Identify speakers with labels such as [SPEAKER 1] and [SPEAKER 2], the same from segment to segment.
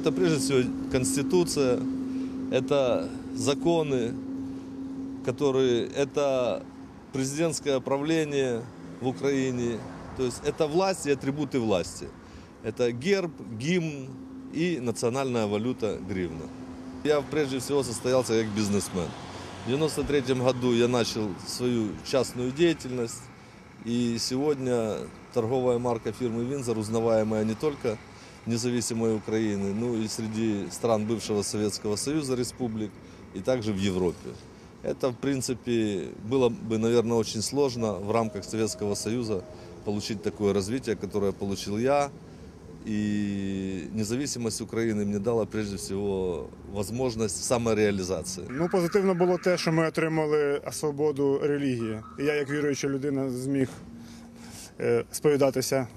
[SPEAKER 1] Это прежде всего Конституция, это законы, которые, это президентское правление в Украине, то есть это власть и атрибуты власти. Это герб, гимн и национальная валюта гривна. Я прежде всего состоялся как бизнесмен. В 93 году я начал свою частную деятельность, и сегодня торговая марка фирмы Винзор узнаваемая не только независимой Украины, но и среди стран бывшего Советского Союза республик, и также в Европе. Это, в принципе, было бы, наверное, очень сложно в рамках Советского Союза получить такое развитие, которое получил я. И независимость Украины мне дала прежде всего возможность самореализации.
[SPEAKER 2] Ну, позитивно було те, що ми отримали свободу релігії. І я, як віруюча людина, зміг е, сповідатися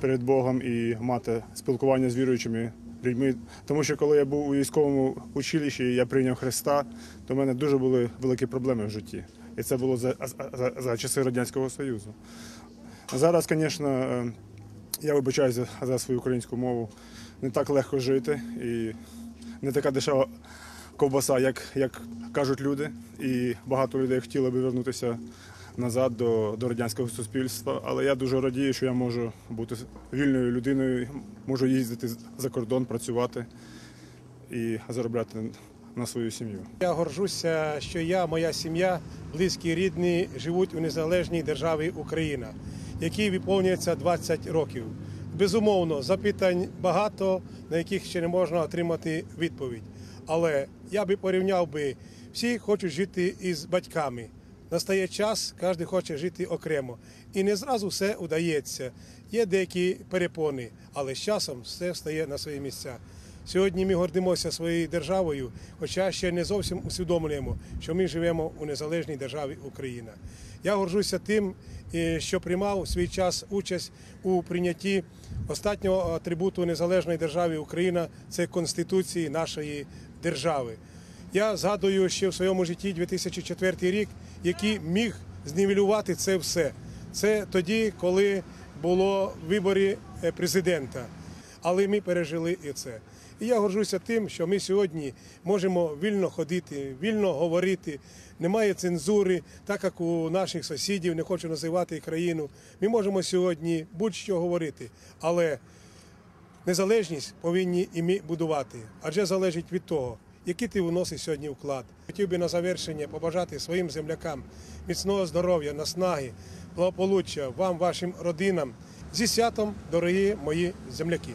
[SPEAKER 2] перед Богом і мати спілкування з віруючими людьми. Тому що коли я був у військовому училищі і я прийняв Христа, то в мене дуже були великі проблеми в житті. І це було за, за, за часи Радянського Союзу. Зараз, звісно, е, я вибачаюся за, свою українську мову. Не так легко жити і не така дешева ковбаса, як, як кажуть люди. І багато людей хотіли би вернутися назад до, до радянського суспільства. Але я дуже радію, що я можу бути вільною людиною, можу їздити за кордон, працювати і заробляти на свою сім'ю.
[SPEAKER 3] Я горжуся, що я, моя сім'я, близькі рідні живуть у незалежній державі Україна, якій виповнюється 20 років. Безумовно, запитань багато, на яких ще не можна отримати відповідь. Але я би порівняв би, всі хочуть жити із батьками. Настає час, кожен хоче жити окремо. І не зразу все удається. Є деякі перепони, але з часом все стає на свої місця. Сьогодні ми гордимося своєю державою, хоча ще не зовсім усвідомлюємо, що ми живемо у незалежній державі Україна. Я горжуся тим, е, що приймав свій час участь у прийнятті останнього атрибуту незалежної держави Україна це Конституції нашої держави. Я згадую ще в своєму житті 2004 рік, який міг знівелювати це все. Це тоді, коли було вибори е, президента. Але ми пережили і це. І я горжуся тим, що ми сьогодні можемо вільно ходити, вільно говорити. Немає цензури, так як у наших сусідів, не хочу називати країну. Ми можемо сьогодні будь-що говорити, але незалежність повинні і ми будувати, адже залежить від того, який ти вносиш сьогодні вклад. Хотів би на завершення побажати своїм землякам міцного здоров'я, наснаги, благополуччя вам, вашим родинам. Зі святом, дорогі мої земляки.